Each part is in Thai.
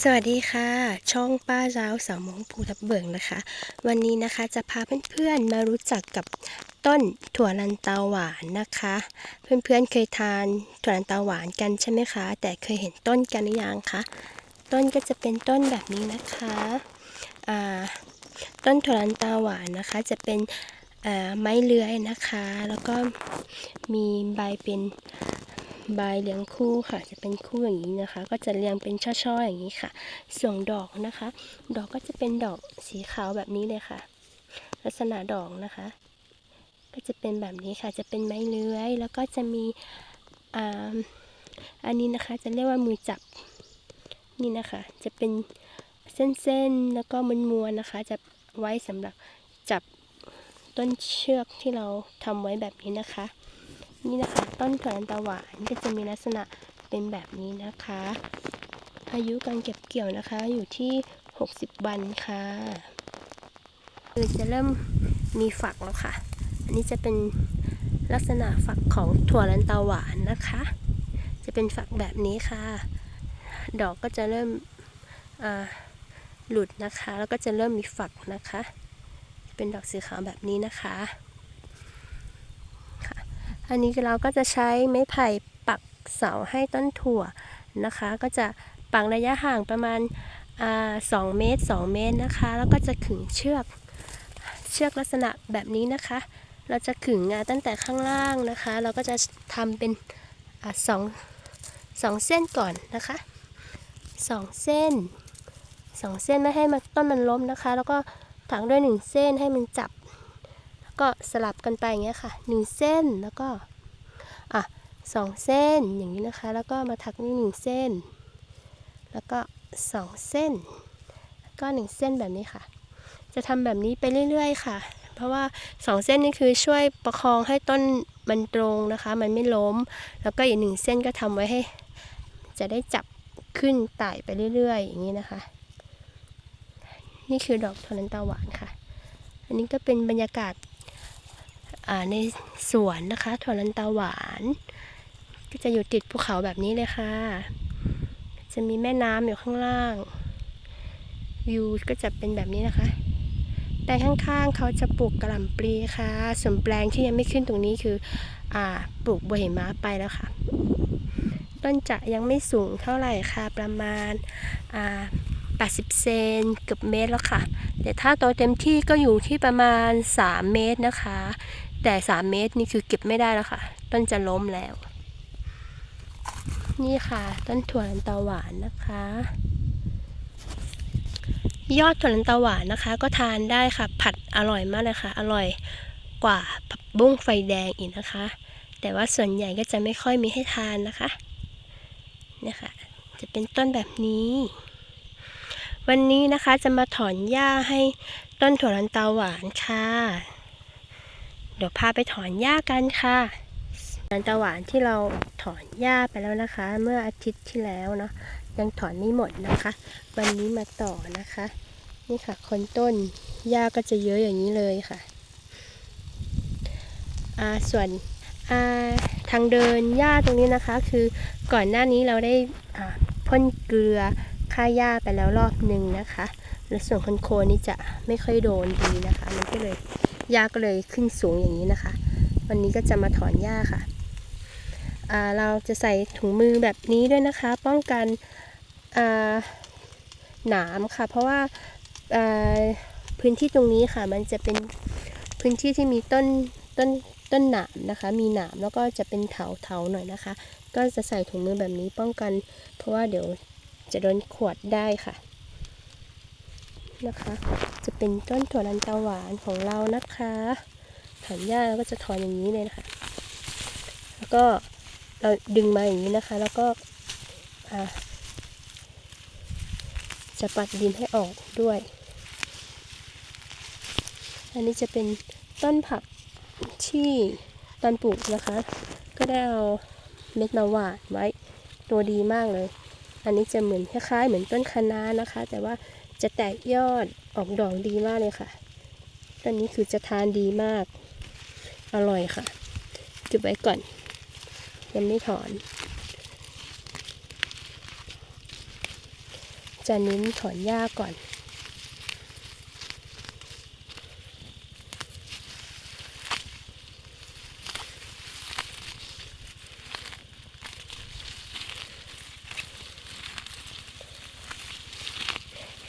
สวัสดีค่ะ ช่องป้าเจ้าสาวมงภูทับเบิกนะคะ วันนี้นะคะจะพาเพื่อนๆมารู้จักกับต้นถั่วลันเตาหวานนะคะ เพื่อนๆเคยทานถั่วลันเตาหวานกันใช่ไหมคะ แต่เคยเห็นต้นกันหรือยังคะต้นก็จะเป็นต้นแบบนี้นะคะต้นถั่วลันเตาหวานนะคะ จะเป็นไม้เลื้อยนะคะ แล้วก็มีใบเป็น ใบเลี้ยงคู่ค่ะ จะเป็นคู่อย่างนี้นะคะ ก็จะเรียงเป็นช่อๆอย่างนี้ค่ะ ส่วนดอกนะคะ ดอกก็จะเป็นดอกสีขาวแบบนี้เลยค่ะ ลักษณะดอกนะคะ ก็จะเป็นแบบนี้ค่ะ จะเป็นไม้เลื้อย แล้วก็จะมีอ่าอันนี้นะคะจะเรียกว่ามือจับนี่นะคะ จะเป็นเส้นๆแล้วก็มันมวนๆนะคะ จะไว้สำหรับจับต้นเชือกที่เราทำไว้แบบนี้นะคะ นี่นะคะ ต้นถั่วลันตาหวานก็จะมีลักษณะเป็นแบบนี้นะคะ อายุการเก็บเกี่ยวนะคะอยู่ที่ 60 วันค่ะคือจะเริ่มมีฝักแล้วค่ะ อันนี้จะเป็นลักษณะฝักของถั่วลันตาหวานนะคะ จะเป็นฝักแบบนี้ค่ะ ดอกก็จะเริ่มหลุดนะคะ แล้วก็จะเริ่มมีฝักนะคะ เป็นดอกสีขาวแบบนี้นะคะ อันนี้เราก็จะใช้ไม้ไผ่ปักเสาให้ต้นถั่วนะคะ ก็จะปักระยะห่างประมาณอ่าสองเมตร 2 เมตรนะคะ แล้วก็จะขึงเชือกเชือกลักษณะแบบนี้นะคะ เราจะขึงอะตั้งแต่ข้างล่างนะคะ เราก็จะทำเป็นอสองสองเส้นก่อนนะคะสองเส้นสองเส้นไม่ให้มันต้นมันล้มนะคะ แล้วก็ถักด้วยหนึ่งเส้นให้มันจับ ก็สลับกันไปอย่างเงี้ยค่ะหนึ่งเส้นแล้วก็อะสองเส้นอย่างนี้นะคะ แล้วก็มาถักนี่หนึ่งเส้น แล้วก็สองเส้นก็หนึ่งเส้นแบบนี้ค่ะ จะทำแบบนี้ไปเรื่อยๆค่ะ เพราะว่าสองเส้นนี่คือช่วยประคองให้ต้นมันตรงนะคะ มันไม่ล้ม แล้วก็อีกหนึ่งเส้นก็ทำไว้ให้ จะได้จับขึ้นไต่ไปเรื่อยๆ อย่างนี้นะคะ นี่คือดอกทอนันตาหวานค่ะ อันนี้ก็เป็นบรรยากาศ ในสวนนะคะถั่วลันตาหวาน ก็จะอยู่ติดภูเขาแบบนี้เลยค่ะ จะมีแม่น้ำอยู่ข้างล่าง วิวก็จะเป็นแบบนี้นะคะแต่ข้างๆเขาจะปลูกกระหล่ำปลีค่ะ ส่วนแปลงที่ยังไม่ขึ้นตรงนี้คืออ่าปลูกบัวห็นม้าไปแล้วค่ะ ต้นจะยังไม่สูงเท่าไหร่ค่ะ ประมาณอ่า80 เซนเกือบเมตรแล้วค่ะ แต่ถ้าโตเต็มที่ก็อยู่ที่ประมาณ 3 เมตรนะคะ แต่3เมตรนี่คือเก็บไม่ได้แล้วค่ะ ต้นจะล้มแล้ว นี่ค่ะ ต้นถั่วลันเตาหวานนะคะ ยอดถั่วลันเตาหวานนะคะ ก็ทานได้ค่ะ ผัดอร่อยมากเลยค่ะ อร่อยกว่าผักบุ้งไฟแดงอีกนะคะ แต่ว่าส่วนใหญ่ก็จะไม่ค่อยมีให้ทานนะคะนี่ค่ะ จะเป็นต้นแบบนี้ วันนี้นะคะจะมาถอนหญ้าให้ต้นถั่วลันเตาหวานค่ะ ดี๋ยวพาไปถอนหญ้ากันค่ะลันตาหวานที่เราถอนหญ้าไปแล้วนะคะ เมื่ออาทิตย์ที่แล้วเนาะยังถอนไม่หมดนะคะ วันนี้มาต่อนะคะ นี่ค่ะคนต้นหญ้าก็จะเยอะอย่างนี้เลยค่ะอ่าส่วนอ่าทางเดินหญ้าตรงนี้นะคะ คือก่อนหน้านี้เราได้อ่าพ่นเกลือฆ่าหญ้าไปแล้วรอบหนึ่งนะคะแล้วส่วนคนโคนี่จะไม่ค่อยโดนดีนะคะ มันก็เลย หญ้าก็เลยขึ้นสูงอย่างนี้นะคะ วันนี้ก็จะมาถอนหญ้าค่ะเราจะใส่ถุงมือแบบนี้ด้วยนะคะ ป้องกันหนามค่ะ เพราะว่าาพื้นที่ตรงนี้ค่ะ มันจะเป็นพื้นที่ที่มีต้นต้นต้นหนามนะคะ มีหนามแล้วก็จะเป็นเถาเถาหน่อยนะคะ ก็จะใส่ถุงมือแบบนี้ป้องกัน เพราะว่าเดี๋ยวจะโดนขวดได้ค่ะนะคะ จะเป็นต้นถั่วลันเตาหวานของเรานะคะถอนหญ้าก็จะถอนอย่างนี้เลยนะคะ แล้วก็เราดึงมาอย่างนี้นะคะ แล้วก็จะปัดดินให้ออกด้วย อันนี้จะเป็นต้นผักที่ตอนปลูกนะคะ ก็ได้เอาเม็ดมาหว่านไว้ตัวดีมากเลย อันนี้จะเหมือนคล้ายๆเหมือนต้นคะน้านะคะ แต่ว่า จะแตกยอดออกดอกดีมากเลยค่ะ ต้นนี้คือจะทานดีมาก อร่อยค่ะ เก็บไว้ก่อน ยังไม่ถอน จะเน้นถอนหญ้าก่อน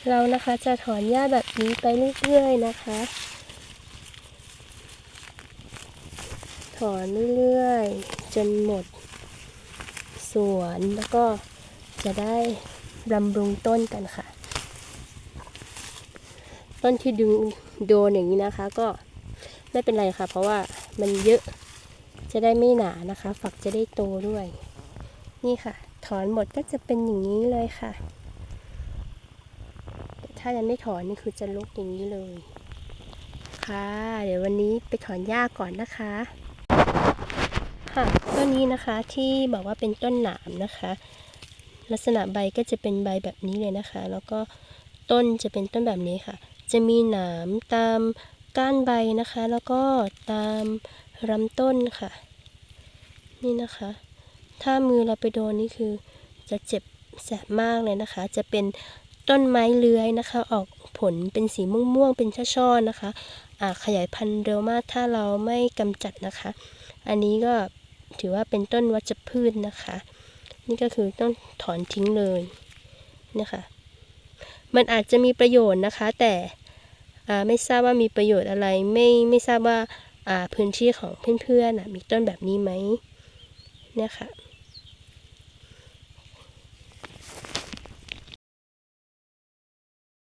เรานะคะจะถอนหญ้าแบบนี้ไปเรื่อยๆนะคะ ถอนเรื่อยๆจนหมดสวนแล้วก็จะได้บำรุงต้นกันค่ะ ต้นที่ดึงโดนอย่างนี้นะคะ ก็ไม่เป็นไรค่ะ เพราะว่ามันเยอะจะได้ไม่หนานะคะ ฝักจะได้โตด้วย นี่ค่ะ ถอนหมดก็จะเป็นอย่างนี้เลยค่ะ ถ้ายังไม่ถอนนี่คือจะลุกอย่างนี้เลย ค่ะ เดี๋ยววันนี้ไปถอนหญ้าก่อนนะคะ ค่ะต้นนี้นะคะที่บอกว่าเป็นต้นหนามนะคะ ลักษณะใบก็จะเป็นใบแบบนี้เลยนะคะ แล้วก็ต้นจะเป็นต้นแบบนี้ค่ะ จะมีหนามตามก้านใบนะคะ แล้วก็ตามลำต้นค่ะ นี่นะคะ ถ้ามือเราไปโดนนี่คือจะเจ็บแสบมากเลยนะคะ จะเป็น ต้นไม้เลื้อยนะคะ ออกผลเป็นสีม่วงๆเป็นช่อๆนะคะอ่าขยายพันธุ์เร็วมากถ้าเราไม่กำจัดนะคะ อันนี้ก็ถือว่าเป็นต้นวัชพืชนะคะ นี่ก็คือต้องถอนทิ้งเลยนะคะ มันอาจจะมีประโยชน์นะคะ แต่อ่าไม่ทราบว่ามีประโยชน์อะไร ไม่ไม่ทราบว่าอ่าพื้นที่ของเพื่อนๆมีต้นแบบนี้ไหมเนี่ยค่ะ